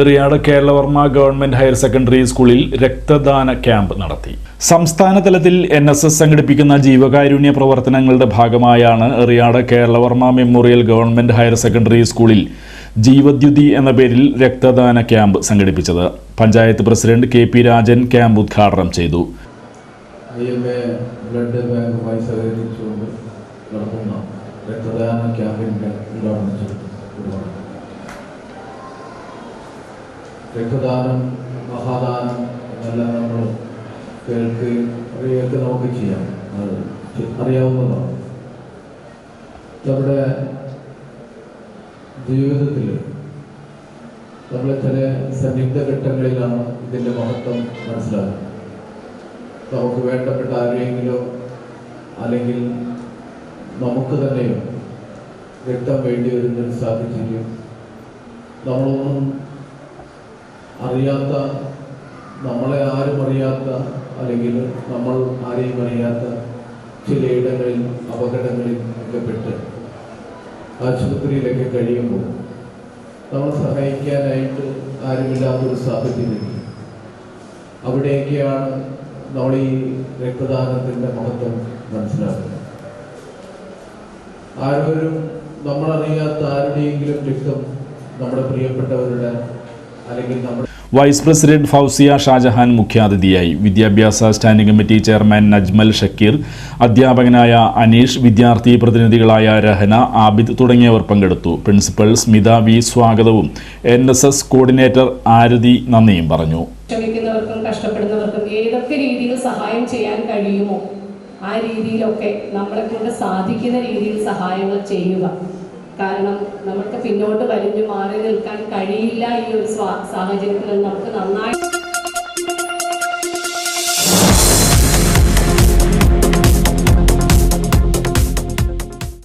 Eriyad Keralavarma government higher secondary സ്കൂളിൽ രക്തദാന camp നടത്തി. സംസ്ഥാന തലത്തിൽ എൻ എസ് എസ് സംഘടിപ്പിക്കുന്ന ജീവകാരുണ്യ പ്രവർത്തനങ്ങളുടെ ഭാഗമായാണ് Eriyad Keralavarma memorial government higher secondary സ്കൂളിൽ ജീവദ്യുതി എന്ന പേരിൽ രക്തദാന ക്യാമ്പ് സംഘടിപ്പിച്ചത്. Panchayat president K P Rajan camp ഉദ്ഘാടനം ചെയ്തു. രക്തദാന ഉദ്ഘാടനം ചെയ്തു. രക്തദാനം മഹാദാനം എന്നെല്ലാം നമ്മൾ കേൾക്കുകയും അറിയുകയൊക്കെ നമുക്ക് ചെയ്യാം. അത് അറിയാവുന്നതാണ്. നമ്മുടെ ജീവിതത്തിൽ നമ്മൾ ചില സന്നിഗ്ധ ഘട്ടങ്ങളിലാണ് ഇതിന്റെ മഹത്വം മനസ്സിലാക്കുന്നത് നമുക്ക് വേണ്ടപ്പെട്ട ആരെയെങ്കിലോ അല്ലെങ്കിൽ നമുക്ക് തന്നെയോ രക്തം വേണ്ടി വരുന്നതിന് സാഹചര്യം നമ്മളൊന്നും അറിയാത്ത നമ്മളെ ആരും അറിയാത്ത അല്ലെങ്കിൽ നമ്മൾ ആരെയും അറിയാത്ത ചിലയിടങ്ങളിൽ അപകടങ്ങളിൽ ഒക്കെ പെട്ട് ആശുപത്രിയിലൊക്കെ കഴിയുമ്പോൾ നമ്മൾ സഹായിക്കാനായിട്ട് ആരുമില്ലാത്തൊരു സാഹചര്യം അവിടെയൊക്കെയാണ് നമ്മൾ ഈ രക്തദാനത്തിന്റെ മഹത്വം മനസ്സിലാക്കുന്നത്. ആരോരും നമ്മളറിയാത്ത ആരുടെയെങ്കിലും രക്തം നമ്മുടെ പ്രിയപ്പെട്ടവരുടെ അല്ലെങ്കിൽ നമ്മുടെ വൈസ് പ്രസിഡന്റ് ഫൗസിയ ഷാജഹാൻ മുഖ്യാതിഥിയായി. വിദ്യാഭ്യാസ standing committee chairman Najmal Shakeer അധ്യാപകനായ അനീഷ് വിദ്യാർത്ഥി പ്രതിനിധികളായ രഹന ആബിദ് തുടങ്ങിയവർ പങ്കെടുത്തു. പ്രിൻസിപ്പൽ സ്മിത വി സ്വാഗതവും. N S S coordinator Arathi നന്ദിയും പറഞ്ഞു. ശ്രമിക്കുന്നവർക്കും കഷ്ടപ്പെടുന്നവർക്കും ഏതൊക്കെ രീതിയിൽ സഹായം ചെയ്യാൻ കഴിയുമോ ആ രീതിയിലൊക്കെ നമ്മളെ കൊണ്ട് സാധിക്കുന്ന രീതിയിൽ സഹായങ്ങൾ ചെയ്യുക. കാരണം നമുക്ക് പിന്നോട്ട് വലിഞ്ഞു മാറി നിൽക്കാൻ കഴിയില്ല ഈ ഒരു സാഹചര്യത്തിൽ. നമുക്ക് നന്നായി